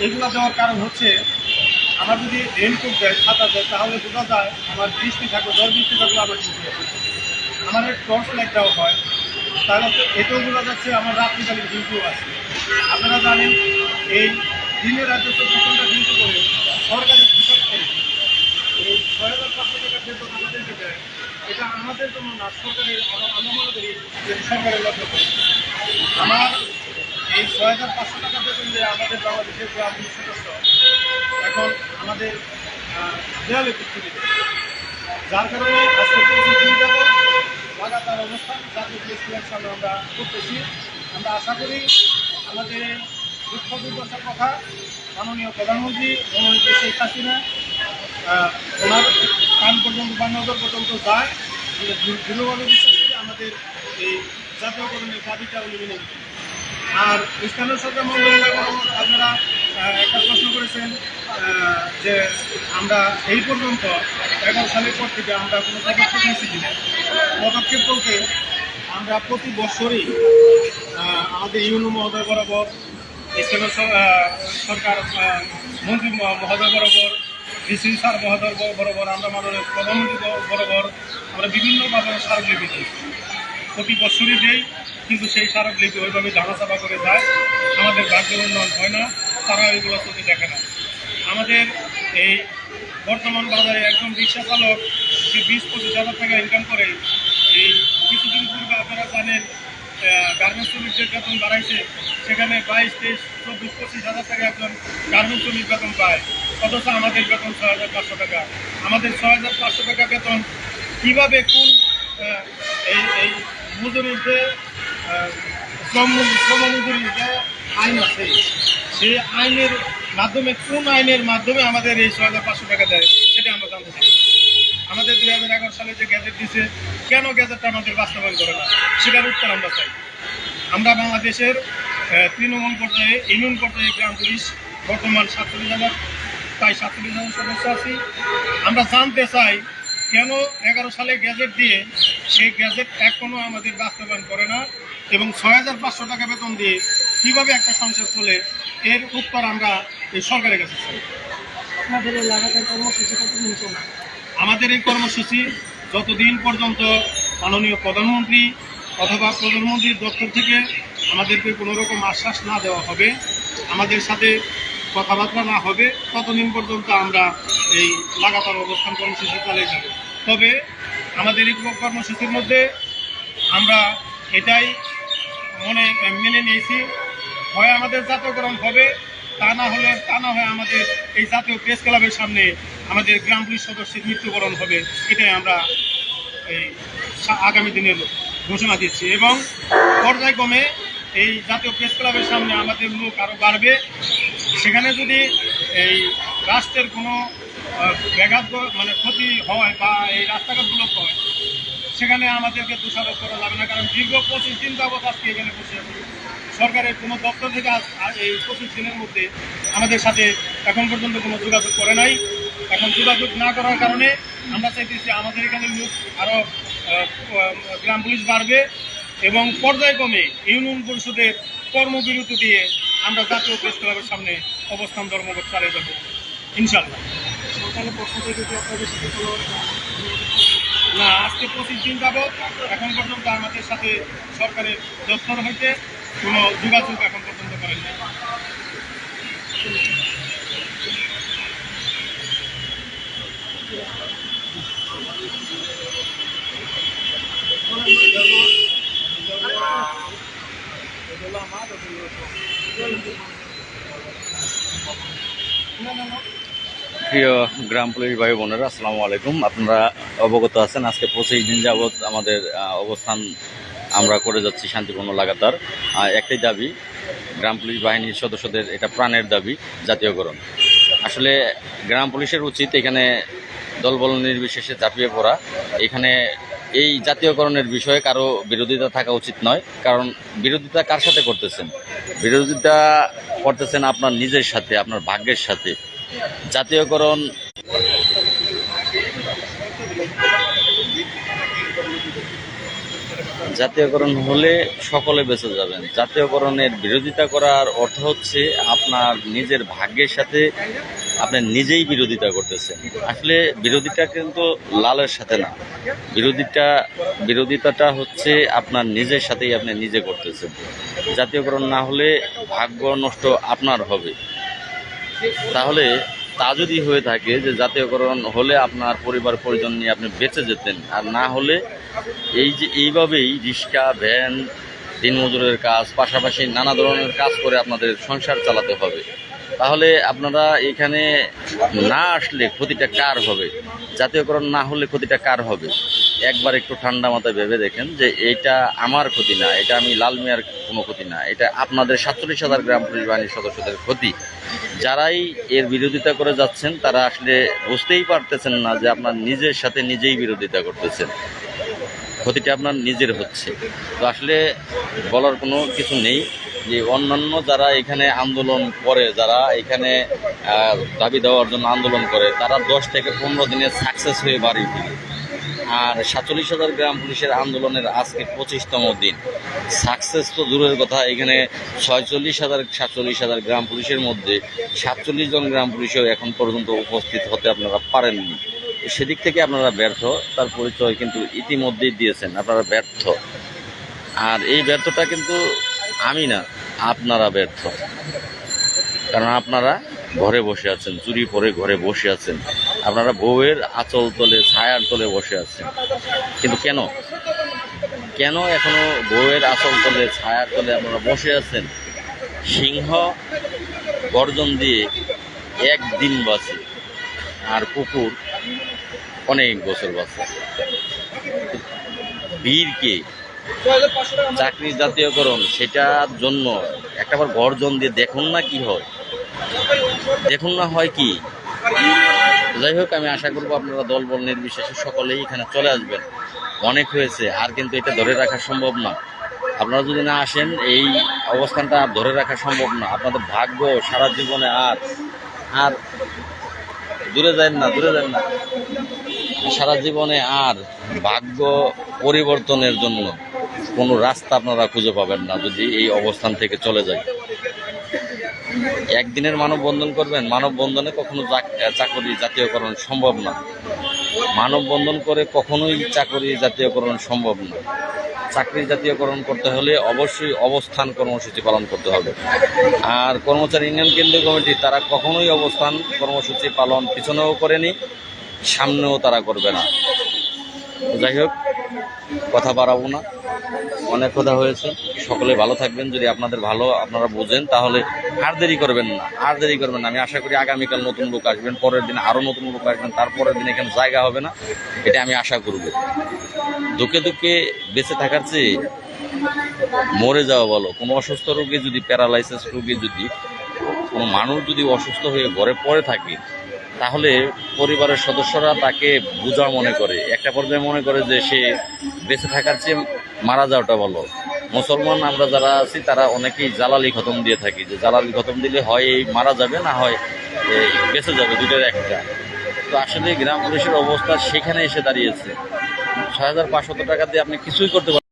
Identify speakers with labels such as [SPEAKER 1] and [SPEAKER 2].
[SPEAKER 1] এগুলো দেওয়ার কারণ হচ্ছে, আমার যদি রেনকোট দেয়, ছাতা দেয়, তাহলে বোঝা যায় আমার বৃষ্টি থাকবে জল বৃষ্টি থাকলে আমার আছে আমার টর্চ লাইট দেওয়া হয়, তাহলে তো এতেও বোঝা যাচ্ছে আমার রাত্রিকালীন ডিউটিও আছে। আপনারা জানেন, এই দিনের রাজ্য ঘণ্টা ডিউটি করে সরকারি কৃষক করে। এই ছয় হাজার পাঁচশো টাকা বেতন আমাদেরকে দেয়, এটা আমাদের জন্য না, সরকারের আমরা- করি যে সরকারের লক্ষ্য করে। আমার এই ছয় হাজার পাঁচশো টাকা বেতন দিয়ে আমাদের বাংলাদেশের গ্রাম সদস্য, এখন আমাদের দেয়ালে চুক্তি যার কারণে আজকে দিন যাব। লাগাতার অবস্থান জাতীয় প্রেস ইলেকশন আমরা করতেছি। আমরা আশা করি আমাদের দুঃখ দুর্দশার কথা মাননীয় প্রধানমন্ত্রী জননেত্রী শেখ হাসিনা ওনার কান পর্যন্ত বা পর্যন্ত যায়। দৃঢ়ভাবে বিশ্বাস করি আমাদের এই জাতীয়করণের দাবিটা উনি মেনে নেবেন। আর স্থানীয় সরকার মন্ত্রণালয় আপনারা একটা প্রশ্ন করেছেন যে আমরা এই পর্যন্ত এগারো সালের পর থেকে আমরা কোনো পদক্ষেপ নিচ্ছি কিনা। পদক্ষেপ বলতে আমরা প্রতি বছরই আমাদের ইউনো মহোদয় বরাবর, স্থানীয় সরকার মন্ত্রী মহোদয় বরাবর, ডিসি স্যার মহোদয় বরাবর, আমরা মাননীয় প্রধানমন্ত্রী বরাবর আমরা বিভিন্নভাবে স্মারকলিপি দিই। প্রতি বছরই দেই। কিন্তু সেই স্মারকলিপি ওইভাবে ধারাচাপা করে যায়। আমাদের ভাগ্যের উন্নয়ন হয় না তারা ওইগুলো চোখে দেখে না। আমাদের এই বর্তমান বাজারে একজন রিক্সা চালক সে বিশ পঁচিশ হাজার টাকা ইনকাম করে। এই কিছুদিন পূর্বে আপনারা জানেন গার্মেন্টস শ্রমিকদের বেতন বাড়াইছে সেখানে বাইশ তেইশ চব্বিশ পঁচিশ হাজার টাকা একজন গার্মেন্টস শ্রমিক বেতন পায়। অথচ আমাদের বেতন ছয় হাজার পাঁচশো টাকা। আমাদের ছয় হাজার পাঁচশো টাকা বেতন কীভাবে কোন এই এই আহ, শ্রম শ্রম যে আইন আছে সেই আইনের মাধ্যমে কোন আইনের মাধ্যমে আমাদের এই ছয় হাজার পাঁচশো টাকা দেয় সেটা আমরা জানতে চাই আমাদের দুই হাজার এগারো সালে যে গ্যাজেট দিছে কেন গ্যাজেটটা আমাদের বাস্তবায়ন করে না সেটার উত্তর আমরা চাই আমরা বাংলাদেশের তৃণমূল পর্যায়ে ইউনিয়ন পর্যায়ে গ্রাম পুলিশ বর্তমান সাতচল্লিশ হাজার প্রায় সাতচল্লিশ হাজার সদস্য আছি আমরা জানতে চাই কেন এগারো সালে গ্যাজেট দিয়ে সেই গ্যাজেট এখনও আমাদের বাস্তবায়ন করে না এবং ছয় হাজার পাঁচশো টাকা বেতন দিয়ে কীভাবে একটা সংসার চলে এর উত্তর আমরা এই সরকারের কাছে চাই।
[SPEAKER 2] আপনাদের কর্মসূচি
[SPEAKER 1] আমাদের এই কর্মসূচি যতদিন পর্যন্ত মাননীয় প্রধানমন্ত্রী অথবা প্রধানমন্ত্রীর দপ্তর থেকে আমাদেরকে কোনো রকম আশ্বাস না দেওয়া হবে আমাদের সাথে কথাবার্তা না হবে ততদিন পর্যন্ত আমরা এই লাগাতার অবস্থান কর্মসূচি চালিয়ে যাব। তবে আমাদের এই কর্মসূচির মধ্যে আমরা এটাই মনে মেনে নিয়েছি। হয় আমাদের জাতীয়করণ হবে, তা না হলে, তা না হয় আমাদের এই জাতীয় প্রেস ক্লাবের সামনে আমাদের গ্রাম পুলিশ সদস্যের মৃত্যুবরণ হবে, এটাই আমরা এই আগামী দিনের ঘোষণা দিচ্ছি। এবং পর্যায়ক্রমে এই জাতীয় প্রেস ক্লাবের সামনে আমাদের লোক আরও বাড়বে। সেখানে যদি এই রাষ্ট্রের কোনো ব্যাঘাত মানে ক্ষতি হয় বা এই রাস্তাঘাটগুলো হয়, সেখানে আমাদেরকে দোষারোপ করা যাবে না। কারণ দীর্ঘ পঁচিশ দিন যাবৎ আজকে এখানে বসে আছি। সরকারের কোনো দপ্তর থেকে এই পঁচিশ দিনের মধ্যে আমাদের সাথে এখন পর্যন্ত কোনো যোগাযোগ করে নাই। এখন যোগাযোগ না করার কারণে আমরা চাইতেছি আমাদের এখানে লোক আরও গ্রাম পুলিশ বাড়বে এবং পর্যায়ক্রমে ইউনিয়ন পরিষদের কর্মবিরতি দিয়ে আমরা জাতীয় প্রেস ক্লাবের সামনে অবস্থান ধর্মঘট চালিয়ে যাব ইনশাল্লাহ
[SPEAKER 2] আপনাদের সাথে কোনো
[SPEAKER 1] না আজকে পঁচিশ দিন যাবৎ এখন পর্যন্ত আমাদের সাথে সরকারের দপ্তর হইতে কোনো যোগাযোগ এখন পর্যন্ত করেন নাই।
[SPEAKER 3] প্রিয় গ্রাম পুলিশ ভাই বোনেরা, আসসালামু আলাইকুম। আপনারা অবগত আছেন, আজকে পঁচিশ দিন যাবৎ আমাদের অবস্থান আমরা করে যাচ্ছি শান্তিপূর্ণ লাগাতার। একটাই দাবি, গ্রাম পুলিশ বাহিনীর সদস্যদের এটা প্রাণের দাবি, জাতীয়করণ। আসলে গ্রাম পুলিশের উচিত এখানে দলবল নির্বিশেষে ঝাঁপিয়ে পড়া। এখানে এই জাতীয়করণের বিষয়ে কারও বিরোধিতা থাকা উচিত নয়, কারণ বিরোধিতা কার সাথে করতেছেন? বিরোধিতা করতেছেন আপনার নিজের সাথে, আপনার ভাগ্যের সাথে। জাতীয়করণ। জাতীয়করণ হলে সকলে বেঁচে যাবেন। জাতীয়করণের বিরোধিতা করার অর্থ হচ্ছে আপনার নিজের ভাগ্যের সাথে আপনি নিজেই বিরোধিতা করতেছেন। আসলে বিরোধিতা কিন্তু লালের সাথে না। বিরোধিতা, বিরোধিতাটা হচ্ছে আপনার নিজের সাথেই আপনি নিজে করতেছেন। জাতীয়করণ না হলে ভাগ্য নষ্ট আপনার হবে। তাহলে তা যদি হয়ে থাকে যে জাতীয়করণ হলে আপনার পরিবার পরিজন নিয়ে আপনি বেঁচে যেতেন, আর না হলে এই যে এইভাবেই রিক্সা, ভ্যান দিনমজুরের কাজ, পাশাপাশি নানা ধরনের কাজ করে আপনাদের সংসার চালাতে হবে। তাহলে আপনারা এখানে না আসলে ক্ষতিটা কার হবে? জাতীয়করণ না হলে ক্ষতিটা কার হবে? একবার একটু ঠান্ডা মাথায় ভেবে দেখেন যে এটা আমার ক্ষতি না, এটা আমি লাল মিয়ার কোনো ক্ষতি না, এটা আপনাদের সাতচল্লিশ হাজার গ্রাম পুলিশ বাহিনীর সদস্যদের ক্ষতি। যারাই এর বিরোধিতা করে যাচ্ছেন, তারা আসলে বুঝতেই পারতেছেন না যে আপনার নিজের সাথে নিজেই বিরোধিতা করতেছেন। ক্ষতিটা আপনার নিজের হচ্ছে। তো আসলে বলার কোনো কিছু নেই যে অন্যান্য যারা এখানে আন্দোলন করে, যারা এখানে দাবি দেওয়ার জন্য আন্দোলন করে, তারা দশ থেকে পনেরো দিনে সাকসেস হয়ে বাড়ি আর সাতচল্লিশ হাজার গ্রাম পুলিশের আন্দোলনের আজকে পঁচিশতম দিন। সাকসেস তো দূরের কথা, এখানে ছয়চল্লিশ হাজার, সাতচল্লিশ হাজার গ্রাম পুলিশের মধ্যে সাতচল্লিশ জন গ্রাম পুলিশও এখন পর্যন্ত উপস্থিত হতে আপনারা পারেননি। সেদিক থেকে আপনারা ব্যর্থ, তার পরিচয় কিন্তু ইতিমধ্যেই দিয়েছেন, আপনারা ব্যর্থ। আর এই ব্যর্থটা কিন্তু আমি না, আপনারা ব্যর্থ। কারণ আপনারা ঘরে বসে আছেন, চুরি পরে ঘরে বসে আছেন। আপনারা বউয়ের আঁচল তলে, ছায়ার তলে বসে আছেন। কিন্তু কেন? কেন এখনও বউয়ের আঁচল তলে, ছায়ার তলে আপনারা বসে আছেন? সিংহ গর্জন দিয়ে একদিন বাঁচে, আর কুকুর অনেক বছর বাঁচে। বীরকে চাকরি জাতীয়করণ সেটার জন্য একটাবার গর্জন দিয়ে দেখুন না কি হয়। দেখুন না হয় কি? যাই হোক, আমি আশা করব আপনারা দলবল নির্বিশেষে সকলেই এখানে চলে আসবেন। অনেক হয়েছে, আর কিন্তু এটা ধরে রাখা সম্ভব না। আপনারা যদি না আসেন, এই অবস্থানটা আর ধরে রাখা সম্ভব না। আপনাদের ভাগ্য সারা জীবনে আর আর দূরে যায় না, দূরে যায় না। সারা জীবনে আর ভাগ্য পরিবর্তনের জন্য কোনো রাস্তা আপনারা খুঁজে পাবেন না যদি এই অবস্থান থেকে চলে যায় একদিনের মানববন্ধন করবেন, মানববন্ধনে কখনো চাক- চাকরি জাতীয়করণ সম্ভব না। মানববন্ধন করে কখনোই চাকরি জাতীয়করণ সম্ভব না। চাকরি জাতীয়করণ করতে হলে অবশ্যই অবস্থান কর্মসূচি পালন করতে হবে। আর কর্মচারী ইউনিয়ন কেন্দ্রীয় কমিটি, তারা কখনোই অবস্থান কর্মসূচি পালন পিছনেও করেনি, সামনেও তারা করবে না। যাই হোক, কথা বাড়াবো না। অনেক কথা হয়েছে। সকলে ভালো থাকবেন। যদি আপনাদের ভালো, আপনারা বোঝেন, তাহলে আর দেরি করবেন না। আর দেরি করবেন না। আমি আশা করি আগামীকাল নতুন লোক আসবেন, পরের দিন আরও নতুন লোক আসবেন, তারপরের দিন এখানে জায়গা হবে না। এটা আমি আশা করব। দুঃখে দুঃখে বেঁচে থাকার চেয়ে মরে যাওয়া বলো কোনো অসুস্থ রোগী যদি প্যারালাইসিস রোগী যদি, কোনো মানুষ যদি অসুস্থ হয়ে ঘরে পড়ে থাকে, তাহলে পরিবারের সদস্যরা তাকে বোঝা মনে করে। একটা পর্যায়ে মনে করে যে সে বেঁচে থাকার চেয়ে মারা যাওয়াটা ভালো। মুসলমান আমরা যারা আছি, তারা অনেকেই জালালি খতম দিয়ে থাকি। যে জালালি খতম দিলে হয় মারা যাবে, না হয় বেঁচে যাবে দুটোর একটা। তো আসলে গ্রাম পুলিশের অবস্থা সেখানে এসে দাঁড়িয়েছে। ছয় হাজার পাঁচশত টাকা দিয়ে আপনি কিছুই করতে